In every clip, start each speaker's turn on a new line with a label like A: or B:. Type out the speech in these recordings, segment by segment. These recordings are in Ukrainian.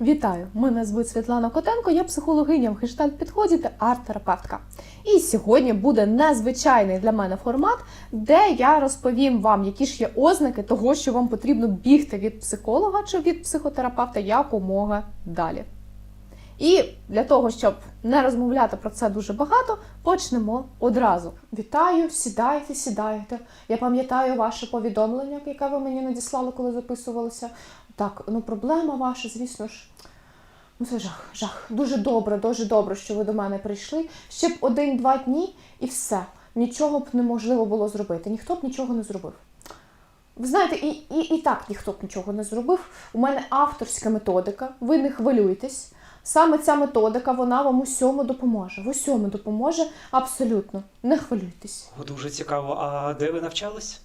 A: Вітаю! Мене звуть Світлана Котенко, я психологиня в гештальт-підході та арт-терапевтка. І сьогодні буде незвичайний для мене формат, де я розповім вам, які ж є ознаки того, що вам потрібно бігти від психолога чи від психотерапевта якомога далі. І для того, щоб не розмовляти про це дуже багато, почнемо одразу. Вітаю, сідайте, сідайте. Я пам'ятаю ваше повідомлення, яке ви мені надіслали, коли записувалися. Так, ну проблема ваша, звісно ж. Ну, це жах, жах. Дуже добре, дуже добре, що ви до мене прийшли. Ще б один-два дні і все. Нічого б неможливо було зробити. Ніхто б нічого не зробив. Ви знаєте, і, і, і так ніхто б нічого не зробив. У мене авторська методика, ви не хвилюйтесь. Саме ця методика, вона вам усьому допоможе. В усьому допоможе абсолютно. Не хвилюйтесь.
B: Дуже цікаво. А де ви навчались?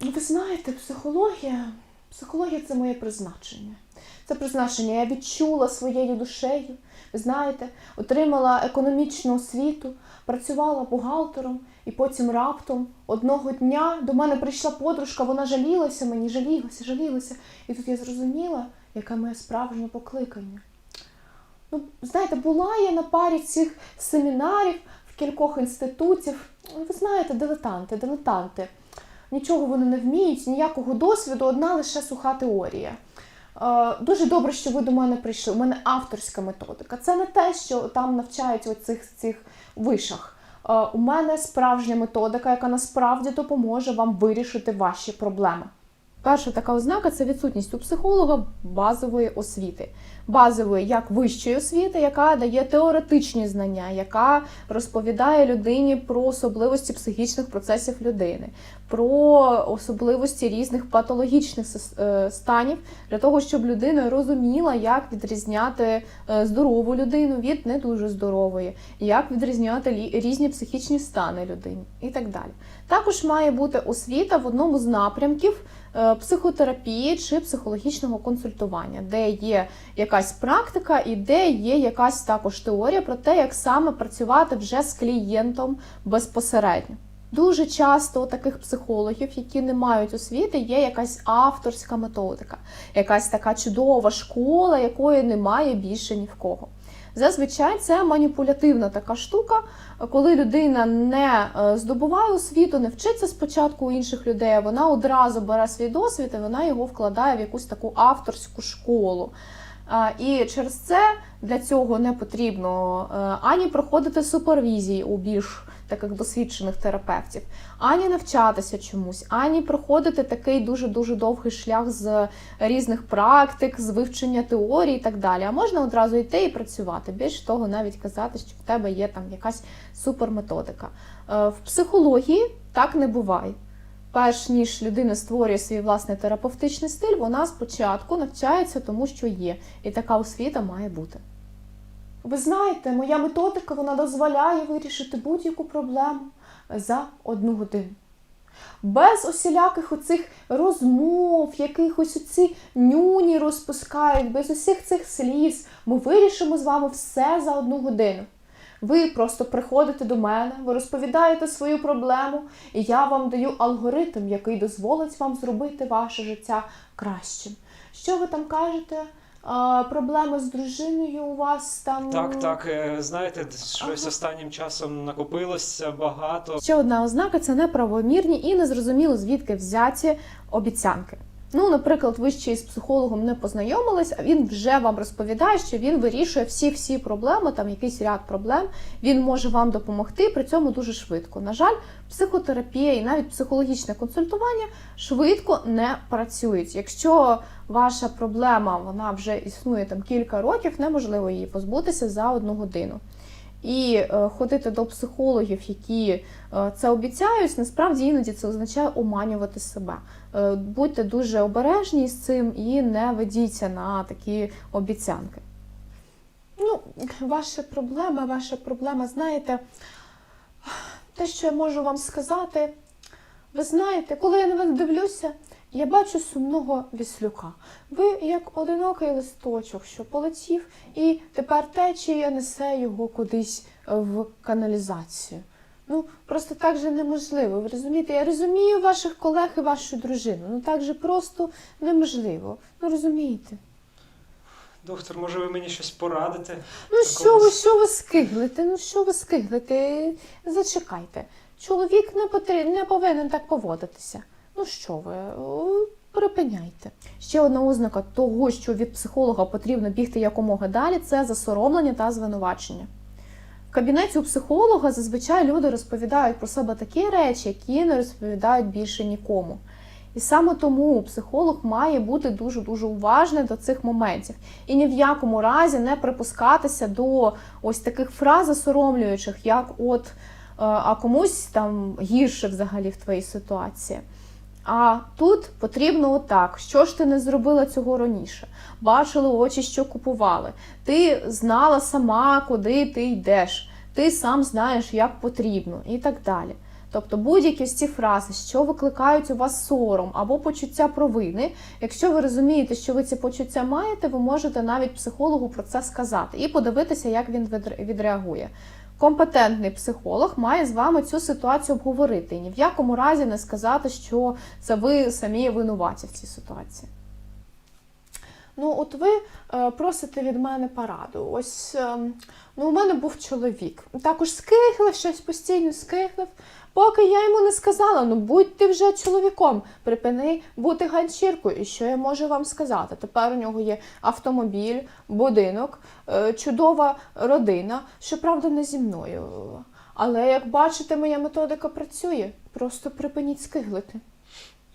A: Ну, ви знаєте, психологія, психологія це моє призначення. Це призначення. Я відчула своєю душею. Ви знаєте, отримала економічну освіту, працювала бухгалтером, і потім раптом одного дня до мене прийшла подружка, вона жалілася мені, жалілася, жалілася. І тут я зрозуміла, яке моє справжнє покликання. Ну, знаєте, була я на парі цих семінарів в кількох інститутів. Ви знаєте, дилетанти, дилетанти. Нічого вони не вміють, ніякого досвіду, одна лише суха теорія. Е, Дуже добре, що ви до мене прийшли. У мене авторська методика. Це не те, що там навчають у цих, цих вишах. Е, У мене справжня методика, яка насправді допоможе вам вирішити ваші проблеми. Перша така ознака це відсутність у психолога базової освіти. Базової як вищої освіти, яка дає теоретичні знання, яка розповідає людині про особливості психічних процесів людини, про особливості різних патологічних е, станів, для того, щоб людина розуміла, як відрізняти е, здорову людину від не дуже здорової, як відрізняти різні психічні стани людини і так далі. Також має бути освіта в одному з напрямків психотерапії чи психологічного консультування, де є якась практика і де є якась також теорія про те, як саме працювати вже з клієнтом безпосередньо. Дуже часто у таких психологів, які не мають освіти, є якась авторська методика, якась така чудова школа, якої немає більше ні в кого. Зазвичай це маніпулятивна така штука, коли людина не е, здобуває освіту, не вчиться спочатку у інших людей, вона одразу бере свій досвід і вона його вкладає в якусь таку авторську школу. І через це для цього не потрібно е, ані проходити супервізії у більш таких досвідчених терапевтів, ані навчатися чомусь, ані проходити такий дуже дуже довгий шлях з різних практик, з вивчення теорії і так далі. А можна одразу йти і працювати. Більше того, навіть казати, що в тебе є там якась суперметодика. Е, В психології так не буває. Перш ніж людина створює свій власний терапевтичний стиль, вона спочатку навчається тому, що є, і така освіта має бути. Ви знаєте, моя методика вона дозволяє вирішити будь-яку проблему за одну годину. Без усіляких оцих розмов, якихось оці нюні розпускають, без усіх цих сліз. Ми вирішимо з вами все за одну годину. Ви просто приходите до мене, ви розповідаєте свою проблему, і я вам даю алгоритм, який дозволить вам зробити ваше життя кращим. Що ви там кажете? А, проблеми з дружиною у вас там.
B: Так, так, е, знаєте, щось останнім часом накопилося багато.
A: Ще одна ознака це неправомірні і незрозуміло звідки взяті обіцянки. Ну, наприклад, ви ще із психологом не познайомились, а він вже вам розповідає, що він вирішує всі-всі проблеми, там якийсь ряд проблем. Він може вам допомогти, при цьому дуже швидко. На жаль, психотерапія і навіть психологічне консультування швидко не працюють. Якщо ваша проблема вона вже існує там кілька років, неможливо її позбутися за одну годину. І е, ходити до психологів, які е, це обіцяють, насправді іноді це означає оманювати себе. Е, будьте дуже обережні з цим і не ведіться на такі обіцянки. Ну, ваша проблема, ваша проблема, знаєте, те, що я можу вам сказати, ви знаєте, коли я на вас дивлюся, я бачу сумного віслюка. Ви як одинокий листочок, що полетів, і тепер течія несе його кудись в каналізацію. Ну, просто так же неможливо. Ви розумієте? Я розумію ваших колег і вашу дружину. Ну так же просто неможливо. Ну розумієте?
B: Доктор, може ви мені щось порадите?
A: Ну що ви, що ви скиглите? Ну що ви скиглите? Зачекайте. Чоловік не, потр... не повинен так поводитися. Ну що ви, припиняйте. Ще одна ознака того, що від психолога потрібно бігти якомога далі, це засоромлення та звинувачення. Кабінеті у психолога зазвичай люди розповідають про себе такі речі, які не розповідають більше нікому. І саме тому психолог має бути дуже дуже уважним до цих моментів і ні в якому разі не припускатися до ось таких фраз засоромлюючих, як от е, а комусь там гірше взагалі в твоїй ситуації. А тут потрібно отак: що ж ти не зробила цього раніше? Бачили очі, що купували. Ти знала сама, куди ти йдеш. Ти сам знаєш, як потрібно, і так далі. Тобто будь-які ці фрази, що викликають у вас сором або почуття провини, якщо ви розумієте, що ви ці почуття маєте, ви можете навіть психологу про це сказати і подивитися, як він відре- відреагує. Компетентний психолог має з вами цю ситуацію обговорити і ні в якому разі не сказати, що це ви самі винуваті в цій ситуації. Ну, от ви е, просите від мене пораду. Ось е, ну, у мене був чоловік. Також скиглив щось постійно скиглив. Поки я йому не сказала, ну будь ти вже чоловіком, припини бути ганчіркою. І що я можу вам сказати? Тепер у нього є автомобіль, будинок, е, чудова родина, щоправда, не зі мною. Але як бачите, моя методика працює. Просто припиніть скиглити.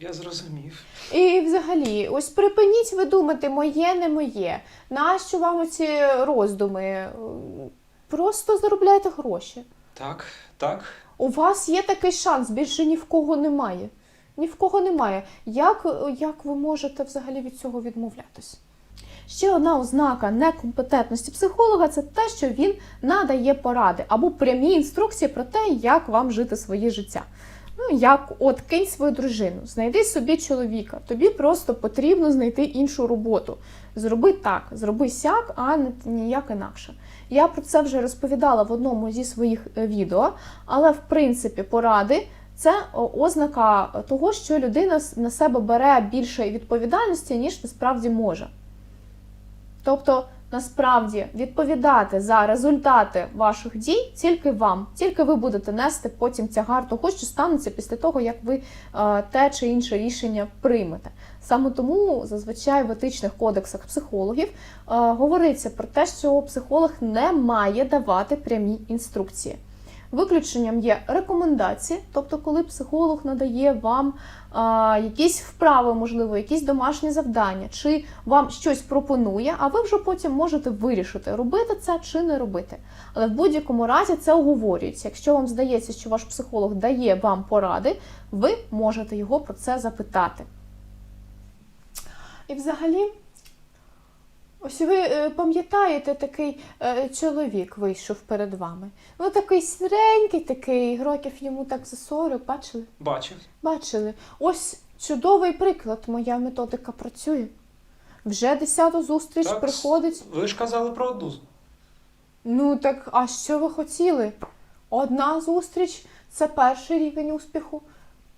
B: Я зрозумів.
A: І взагалі, ось припиніть ви думати, моє, не моє. Нащо вам ці роздуми? Просто заробляйте гроші.
B: Так, так.
A: У вас є такий шанс, більше ні в кого немає. Ні в кого немає. Як, як ви можете взагалі від цього відмовлятись? Ще одна ознака некомпетентності психолога це те, що він надає поради або прямі інструкції про те, як вам жити своє життя. Ну, як от кинь свою дружину, знайди собі чоловіка. Тобі просто потрібно знайти іншу роботу. Зроби так, зроби сяк, а не ніяк інакше. Я про це вже розповідала в одному зі своїх е, відео, але в принципі поради це ознака того, що людина на себе бере більше відповідальності, ніж насправді може. Тобто, насправді відповідати за результати ваших дій тільки вам, тільки ви будете нести потім тягар того, що станеться після того, як ви е, те чи інше рішення приймете. Саме тому зазвичай в етичних кодексах психологів е, говориться про те, що психолог не має давати прямі інструкції. Виключенням є рекомендації, тобто, коли психолог надає вам а, якісь вправи, можливо, якісь домашні завдання, чи вам щось пропонує, а ви вже потім можете вирішити, робити це чи не робити. Але в будь-якому разі це оговорюється. Якщо вам здається, що ваш психолог дає вам поради, ви можете його про це запитати. І взагалі, ось ви е, пам'ятаєте, такий е, чоловік вийшов перед вами. Ну такий сіренький, такий, років йому так за 40, бачили?
B: Бачив.
A: Бачили. Ось чудовий приклад, моя методика працює. Вже десяту зустріч
B: Так,
A: приходить.
B: Ви ж казали про одну.
A: Ну так, а що ви хотіли? Одна зустріч це перший рівень успіху.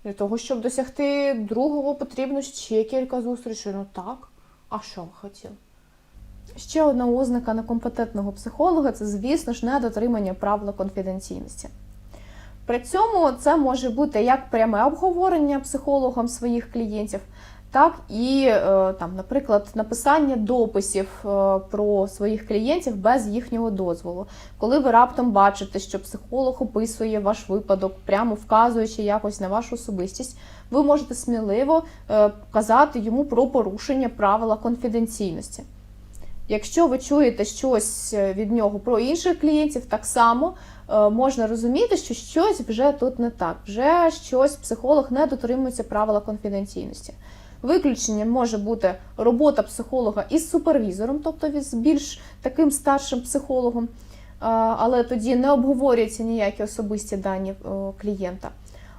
A: Для того, щоб досягти другого, потрібно ще кілька зустрічей. Ну так. А що ви хотіли? Ще одна ознака некомпетентного психолога це, звісно ж, недотримання правил конфіденційності. При цьому це може бути як пряме обговорення психологом своїх клієнтів, так і, е, там, наприклад, написання дописів е, про своїх клієнтів без їхнього дозволу. Коли ви раптом бачите, що психолог описує ваш випадок, прямо вказуючи якось на вашу особистість, ви можете сміливо е, казати йому про порушення правила конфіденційності. Якщо ви чуєте щось е, від нього про інших клієнтів, так само е, можна розуміти, що щось вже тут не так, вже щось психолог не дотримується правила конфіденційності. Виключенням може бути робота психолога із супервізором, тобто з більш таким старшим психологом, але тоді не обговорюються ніякі особисті дані клієнта.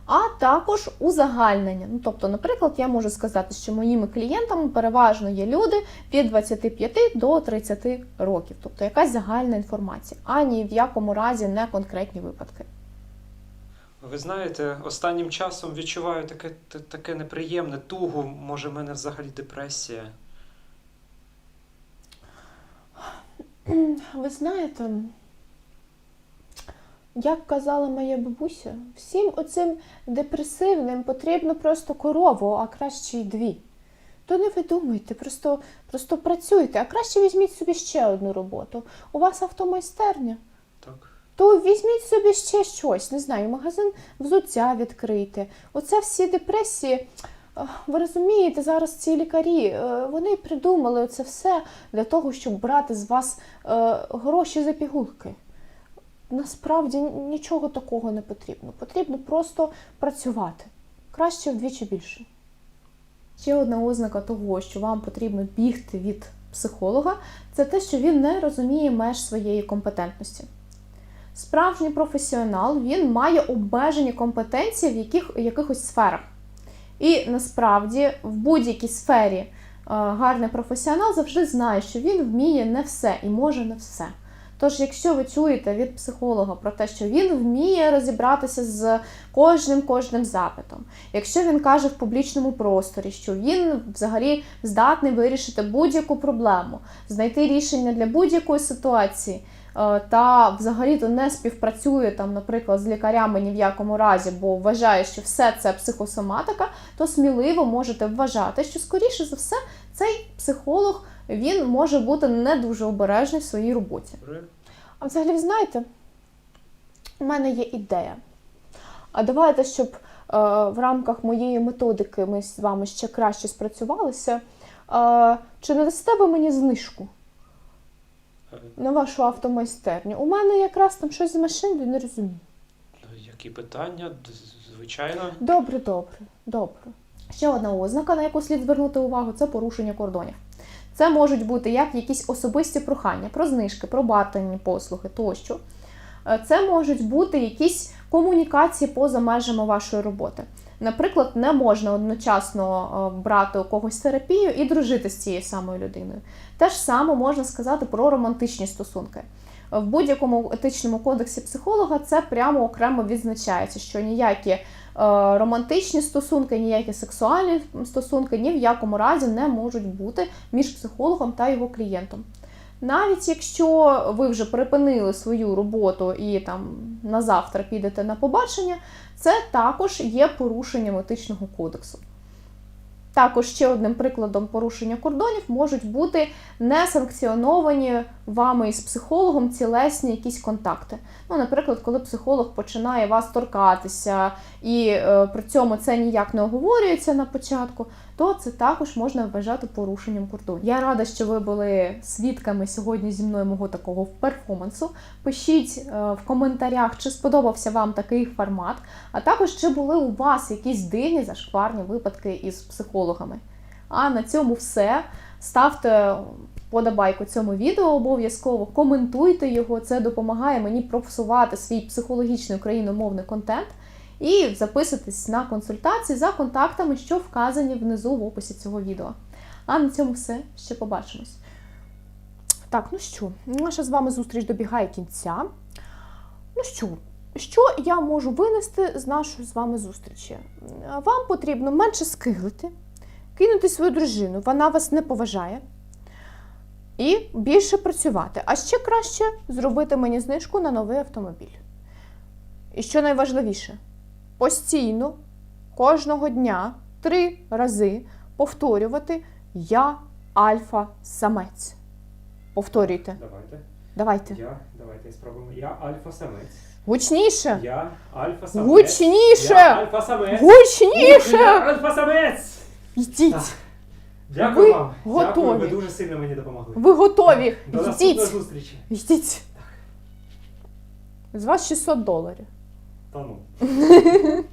A: А також узагальнення. Ну, тобто, наприклад, я можу сказати, що моїми клієнтами переважно є люди від 25 до 30 років, тобто якась загальна інформація, а ні в якому разі не конкретні випадки.
B: Ви знаєте, останнім часом відчуваю таке, таке неприємне тугу, може, в мене взагалі депресія.
A: Ви знаєте, як казала моя бабуся, всім оцим депресивним потрібно просто корову, а краще й дві. То не видумуйте, просто, просто працюйте, а краще візьміть собі ще одну роботу. У вас автомайстерня.
B: Так.
A: То візьміть собі ще щось, не знаю, магазин взуття відкрийте. Оце всі депресії. Ви розумієте, зараз ці лікарі е, вони придумали це все для того, щоб брати з вас е, гроші за пігулки. Насправді нічого такого не потрібно. Потрібно просто працювати. Краще вдвічі більше. Ще одна ознака того, що вам потрібно бігти від психолога, це те, що він не розуміє меж своєї компетентності. Справжній професіонал він має обмежені компетенції в яких, якихось сферах. І насправді в будь-якій сфері е, гарний професіонал завжди знає, що він вміє не все і може не все. Тож, якщо ви чуєте від психолога про те, що він вміє розібратися з кожним кожним запитом, якщо він каже в публічному просторі, що він взагалі здатний вирішити будь-яку проблему, знайти рішення для будь-якої ситуації, е, та взагалі-то не співпрацює там, наприклад, з лікарями ні в якому разі, бо вважає, що все це психосоматика, то сміливо можете вважати, що скоріше за все цей психолог він може бути не дуже обережний в своїй роботі. А взагалі, знаєте, у мене є ідея. А давайте, щоб е, в рамках моєї методики ми з вами ще краще спрацювалися. Е, чи не дасте ви мені знижку на вашу автомайстерню? У мене якраз там щось з машиною не розумію.
B: Які питання? Звичайно.
A: Добре, добре, добре. Ще одна ознака, на яку слід звернути увагу, це порушення кордонів. Це можуть бути як якісь особисті прохання про знижки, про бартерні послуги тощо. Е, Це можуть бути якісь комунікації поза межами вашої роботи. Наприклад, не можна одночасно е, брати у когось терапію і дружити з цією самою людиною. Те ж саме можна сказати про романтичні стосунки. В будь-якому етичному кодексі психолога це прямо окремо відзначається, що ніякі романтичні стосунки, ніякі сексуальні стосунки ні в якому разі не можуть бути між психологом та його клієнтом. Навіть якщо ви вже припинили свою роботу і там на завтра підете на побачення, це також є порушенням етичного кодексу. Також ще одним прикладом порушення кордонів можуть бути несанкціоновані вами із психологом цілесні якісь контакти. Ну, наприклад, коли психолог починає вас торкатися, і е, при цьому це ніяк не оговорюється на початку, то це також можна вважати порушенням кордонів. Я рада, що ви були свідками сьогодні зі мною мого такого перформансу. Пишіть е, в коментарях, чи сподобався вам такий формат, а також чи були у вас якісь дивні зашкварні випадки із психологами. А на цьому все. Ставте подобайку цьому відео обов'язково, коментуйте його, це допомагає мені просувати свій психологічний україномовний контент. І записуйтесь на консультації за контактами, що вказані внизу в описі цього відео. А на цьому все. Ще побачимось. Так, ну що, наша з вами зустріч добігає кінця. Ну що, що я можу винести з нашої з вами зустрічі? Вам потрібно менше скиглити, кинути свою дружину, вона вас не поважає. І більше працювати. А ще краще зробити мені знижку на новий автомобіль. І що найважливіше, постійно, кожного дня, три рази повторювати Я альфа-самець. Повторюйте.
C: Давайте.
A: Давайте.
C: Я, давайте спробуємо. Я альфа-самець.
A: Гучніше!
C: Я альфа-самець.
A: Гучніше!
C: Я альфа-самець.
A: Гучніше!
C: Я альфа-самець.
A: Йдіть!
C: Так. Дякую
A: Ви
C: вам.
A: готові.
C: Дякую, ви дуже сильно мені допомогли.
A: Ви готові!
C: До
A: Йдіть!
C: зустрічі.
A: Йдіть! З вас 600 доларів.
C: ったの。